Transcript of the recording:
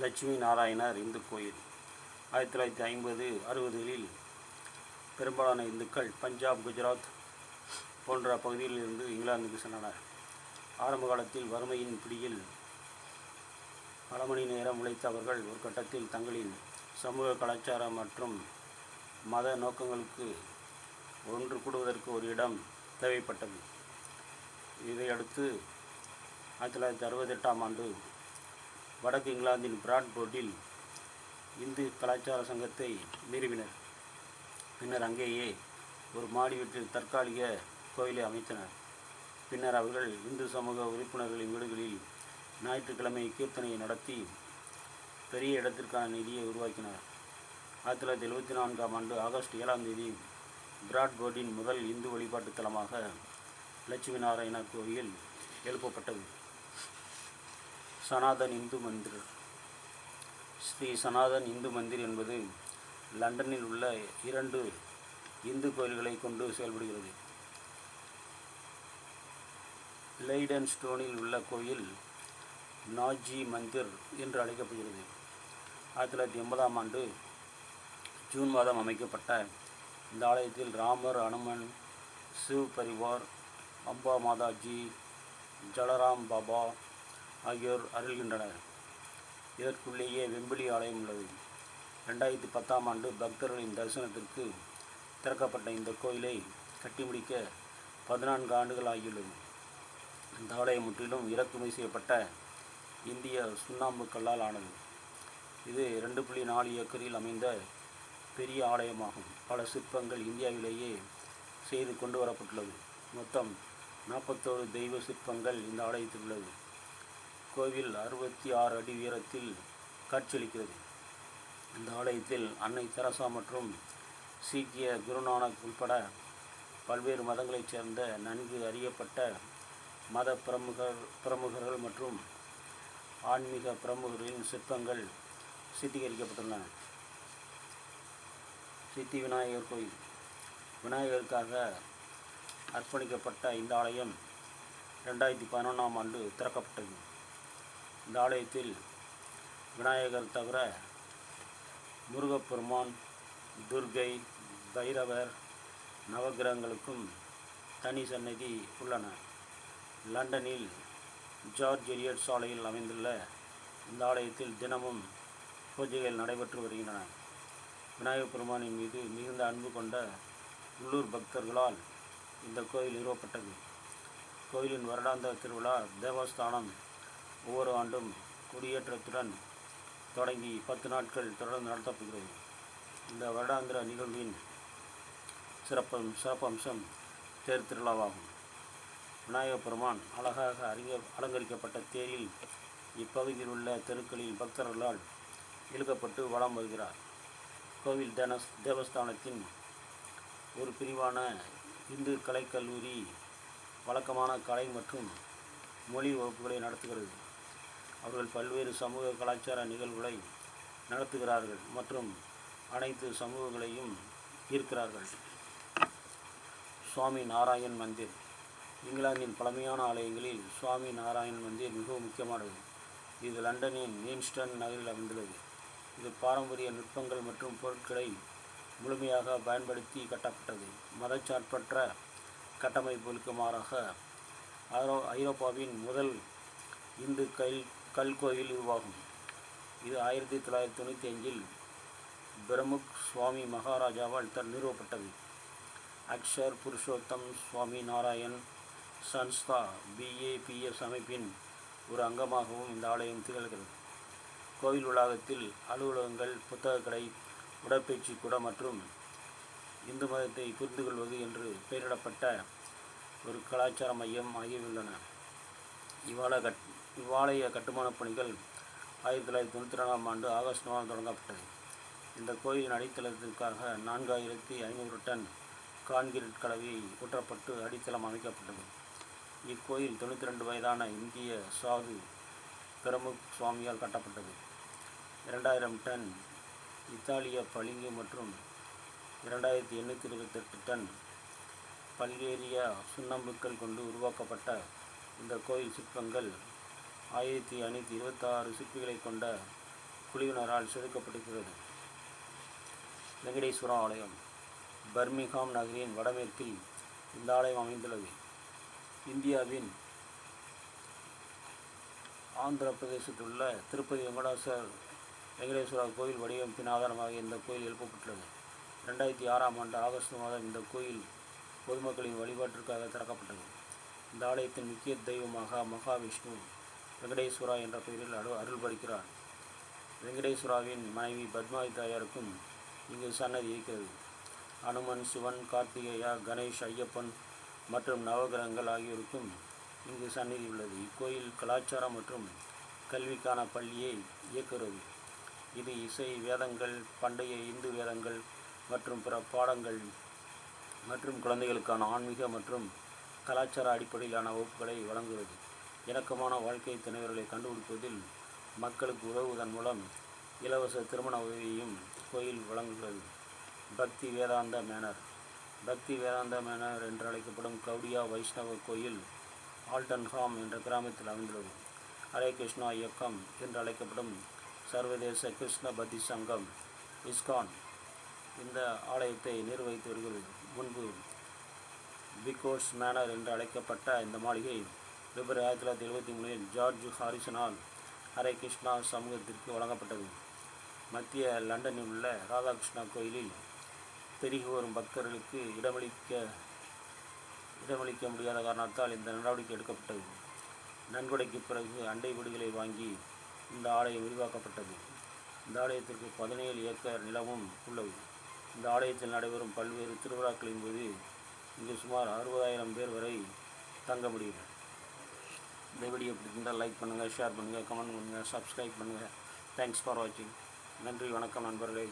லட்சுமி நாராயணர் இந்து கோயில். ஆயிரத்தி தொள்ளாயிரத்தி ஐம்பது அறுபதுகளில் பெரும்பாலான இந்துக்கள் பஞ்சாப் குஜராத் போன்ற பகுதியிலிருந்து இங்கிலாந்துக்கு சென்றனர். ஆரம்ப காலத்தில் வறுமையின் பிடியில் பல மணி நேரம் உழைத்த அவர்கள் ஒரு கட்டத்தில் தங்களின் சமூக கலாச்சார மற்றும் மத நோக்கங்களுக்கு ஒன்று கூடுவதற்கு ஒரு இடம் தேவைப்பட்டது. இதையடுத்து ஆயிரத்தி தொள்ளாயிரத்தி அறுபத்தெட்டாம் ஆண்டு வடக்கு இங்கிலாந்தின் பிராட்போர்டில் இந்து கலாச்சார சங்கத்தை நிறுவினர் பின்னர் அங்கேயே ஒரு மாடி வீட்டில் தற்காலிக கோயிலை அமைத்தனர். பின்னர் அவர்கள் இந்து சமூக உறுப்பினர்களின் வீடுகளில் ஞாயிற்றுக்கிழமை கீர்த்தனையை நடத்தி பெரிய இடத்திற்கான நிதியை உருவாக்கினார். ஆயிரத்தி தொள்ளாயிரத்தி எழுபத்தி நான்காம் ஆண்டு ஆகஸ்ட் ஏழாம் தேதி பிராட்போர்டின் முதல் இந்து வழிபாட்டு தலமாக லட்சுமி நாராயண கோயில் எழுப்பப்பட்டது. சனாதன் இந்து மந்திர். ஸ்ரீ சனாதன் இந்து மந்திர் என்பது லண்டனில் உள்ள இரண்டு இந்து கோயில்களை கொண்டு செயல்படுகிறது. லெய்டன் ஸ்டோனில் உள்ள கோயில் நாஜி மந்திர் என்று அழைக்கப்படுகிறது. ஆயிரத்தி தொள்ளாயிரத்தி எண்பதாம் ஆண்டு ஜூன் மாதம் அமைக்கப்பட்ட இந்த ஆலயத்தில் ராமர் அனுமன் சிவ் பரிவார் அம்பா மாதாஜி ஜலராம் பாபா ஆகியோர் அருள்கின்றனர். இதற்குள்ளேயே வெம்பிலி ஆலயம் உள்ளது. ரெண்டாயிரத்தி பத்தாம் ஆண்டு பக்தர்களின் தரிசனத்திற்கு திறக்கப்பட்ட இந்த கோயிலை கட்டி முடிக்க பதினான்கு ஆண்டுகள் ஆகியுள்ளது. இந்த ஆலயம் முற்றிலும் இறக்குமதி செய்யப்பட்ட இந்திய சுண்ணாம்பு கல்லால் ஆனது. இது ரெண்டு புள்ளி நாலு ஏக்கரில் அமைந்த பெரிய ஆலயமாகும். பல சிற்பங்கள் இந்தியாவிலேயே செய்து கொண்டு வரப்பட்டுள்ளது. மொத்தம் நாற்பத்தோரு தெய்வ சிற்பங்கள் இந்த ஆலயத்தில் உள்ளது. கோவில் அறுபத்தி ஆறு அடி உயரத்தில் காட்சியளிக்கிறது. இந்த ஆலயத்தில் அன்னை தெரசா மற்றும் சீக்கிய குருநானக் உட்பட பல்வேறு மதங்களைச் சேர்ந்த நன்கு அறியப்பட்ட மத பிரமுகர் பிரமுகர்கள் மற்றும் ஆன்மீக பிரமுகர்களின் சிற்பங்கள் சித்தீகரிக்கப்பட்டுள்ளன. சித்தி விநாயகர் கோயில். விநாயகருக்காக அர்ப்பணிக்கப்பட்ட இந்த ஆலயம் ரெண்டாயிரத்தி பதினொன்றாம் ஆண்டு திறக்கப்பட்டது. இந்த ஆலயத்தில் விநாயகர் தவிர முருகப்பெருமான் துர்கை பைரவர் நவகிரகங்களுக்கும் தனி சன்னதி உள்ளன. லண்டனில் ஜார்ஜ் எலியட் சாலையில் அமைந்துள்ள இந்த ஆலயத்தில் தினமும் பூஜைகள் நடைபெற்று வருகின்றன. விநாயகப் பெருமானின் மீது மிகுந்த அன்பு கொண்ட உள்ளூர் பக்தர்களால் இந்த கோயில் நிறுவப்பட்டது. கோயிலின் வருடாந்த திருவிழா தேவஸ்தானம் ஒவ்வொரு ஆண்டும் கொடியேற்றத்துடன் தொடங்கி பத்து நாட்கள் தொடர்ந்து நடத்தப்படுகிறது. இந்த வருடாந்திர நிகழ்வின் சிறப்பம் சிறப்பம்சம் தேர் திருவிழாவாகும். விநாயகப் பெருமான் அழகாக அறிங்க அலங்கரிக்கப்பட்ட தேரில் இப்பகுதியில் உள்ள தெருக்களில் பக்தர்களால் இழுக்கப்பட்டு வலம் வருகிறார். கோவில் தேனஸ் தேவஸ்தானத்தின் ஒரு பிரிவான இந்து கலைக்கல்லூரி வழக்கமான கலை மற்றும் மொழி வகுப்புகளை நடத்துகிறது. அவர்கள் பல்வேறு சமூக கலாச்சார நிகழ்வுகளை நடத்துகிறார்கள் மற்றும் அனைத்து சமூகங்களையும் ஈர்க்கிறார்கள். சுவாமி நாராயண் மந்திர். இங்கிலாந்தின் பழமையான ஆலயங்களில் சுவாமி நாராயண் மந்திர் மிகவும் முக்கியமானது. இது லண்டனின் மீன்ஸ்டன் நகரில் அமைந்துள்ளது. இது பாரம்பரிய நுட்பங்கள் மற்றும் பொருட்களை முழுமையாக பயன்படுத்தி கட்டப்பட்டது. மதச்சார்பற்ற கட்டமைப்புகளுக்கு மாறாக ஐரோ ஐரோப்பாவின் முதல் இந்து கல் கல்கோயில் உருவாகும். இதுவாகும் இது ஆயிரத்தி தொள்ளாயிரத்தி தொண்ணூற்றி அஞ்சில் பிரமுக் சுவாமி மகாராஜாவால் தன் நிறுவப்பட்டது அக்ஷர் புருஷோத்தம் சுவாமி நாராயண் சன்ஸ்தா பிஏபிஎஸ் அமைப்பின் ஒரு அங்கமாகவும் இந்த ஆலயம் திகழ்கிறது. கோயில் உலகத்தில் அலுவலகங்கள் புத்தகக்கடை உடற்பயிற்சி கூட மற்றும் இந்து மதத்தை புரிந்து கொள்வது என்று பெயரிடப்பட்ட ஒரு கலாச்சார மையம் ஆகியுள்ளன. உள்ளன இவ்வால கட் இவ்வாலய கட்டுமானப் பணிகள் ஆயிரத்தி தொள்ளாயிரத்தி தொண்ணூற்றி ரெண்டாம் ஆண்டு ஆகஸ்ட் மாதம் தொடங்கப்பட்டது. இந்த கோயிலின் அடித்தளத்திற்காக நான்காயிரத்தி ஐநூறு டன் கான்கிரீட் கலவை ஊற்றப்பட்டு அடித்தளம் அமைக்கப்பட்டது. இக்கோயில் தொண்ணூற்றி ரெண்டு வயதான இந்திய சாது பிரமுக் சுவாமியால் கட்டப்பட்டது. இரண்டாயிரம் டன் இத்தாலிய பளிங்கு மற்றும் இரண்டாயிரத்தி எண்ணூற்றி இருபத்தெட்டு டன் பல்வேறிய சுண்ணாம்புக்கள் கொண்டு உருவாக்கப்பட்ட இந்த கோயில் சிற்பங்கள் ஆயிரத்தி ஐநூற்றி இருபத்தாறு சிற்பிகளை கொண்ட குழுவினரால் செதுக்கப்பட்டிருக்கிறது. வெங்கடேஸ்வரா ஆலயம் பர்மிங்ஹாம் நகரின் வடமேற்கில் இந்த ஆலயம் அமைந்துள்ளது. இந்தியாவின் ஆந்திர பிரதேசத்தில் உள்ள திருப்பதி வெங்கடாசர் வெங்கடேஸ்வரா கோயில் வடிவமைப்பின் ஆதாரமாக இந்த கோயில் எழுப்பப்பட்டுள்ளது. ரெண்டாயிரத்தி ஆறாம் ஆண்டு ஆகஸ்ட் மாதம் இந்த கோயில் பொதுமக்களின் வழிபாட்டிற்காக திறக்கப்பட்டது. இந்த ஆலயத்தின் முக்கிய தெய்வமாக மகாவிஷ்ணு வெங்கடேஸ்வரா என்ற பெயரில் அரு அருள்படுகிறார். வெங்கடேஸ்வராவின் மனைவி பத்மாவி தாயாருக்கும் இங்கு சன்னதி இருக்கிறது. அனுமன் சிவன் கார்த்திகேயா கணேஷ் ஐயப்பன் மற்றும் நவகிரகங்கள் ஆகியோருக்கும் இங்கு சந்நிதி உள்ளது. இக்கோயில் கலாச்சாரம் மற்றும் கல்விக்கான பள்ளியை இயக்குகிறது. இது இசை வேதங்கள் பண்டைய இந்து வேதங்கள் மற்றும் பிற பாடங்கள் மற்றும் குழந்தைகளுக்கான ஆன்மீக மற்றும் கலாச்சார அடிப்படையிலான வகுப்புகளை வழங்குகிறது. இணக்கமான வாழ்க்கை துணைவர்களை கண்டுபிடிப்பதில் மக்களுக்கு உதவுவதன் மூலம் இலவச திருமண உதவியையும் கோயில் வழங்குகிறது. பக்தி வேதாந்த மேனர். பக்தி வேதாந்த மேனர் என்று அழைக்கப்படும் கவுடியா வைஷ்ணவ கோயில் ஆல்டன்ஹாம் என்ற கிராமத்தில் அமைந்துள்ளது. ஹரே கிருஷ்ணா இயக்கம் என்று அழைக்கப்படும் சர்வதேச கிருஷ்ண பக்தி சங்கம் இஸ்கான் இந்த ஆலயத்தை நிர்வகித்து வருகிறது. முன்பு பிகோஸ் மேனர் என்று அழைக்கப்பட்ட இந்த மாளிகை பிப்ரவரி ஆயிரத்தி தொள்ளாயிரத்தி எழுபத்தி மூணில் ஜார்ஜ் ஹாரிசனால் ஹரே கிருஷ்ணா சமூகத்திற்கு வழங்கப்பட்டது. மத்திய லண்டனில் உள்ள ராதாகிருஷ்ணா கோயிலில் பெருகி வரும் பக்தர்களுக்கு இடமளிக்க இடமளிக்க முடியாத காரணத்தால் இந்த நடவடிக்கை எடுக்கப்பட்டது. நன்கொடைக்கு பிறகு அண்டை வீடுகளை வாங்கி இந்த ஆலயம் விரிவாக்கப்பட்டது. இந்த ஆலயத்திற்கு பதினேழு ஏக்கர் நிலமும் உள்ளது. இந்த ஆலயத்தில் நடைபெறும் பல்வேறு திருவிழாக்களின் போது இங்கு சுமார் அறுபதாயிரம் பேர் வரை தங்க முடியும் இந்த வீடியோ பிடிச்சிருந்தால் லைக் பண்ணுங்கள் ஷேர் பண்ணுங்கள் கமெண்ட் பண்ணுங்கள் சப்ஸ்கிரைப் பண்ணுங்கள் தேங்க்ஸ் ஃபார் வாட்சிங் நன்றி வணக்கம் நண்பர்களே.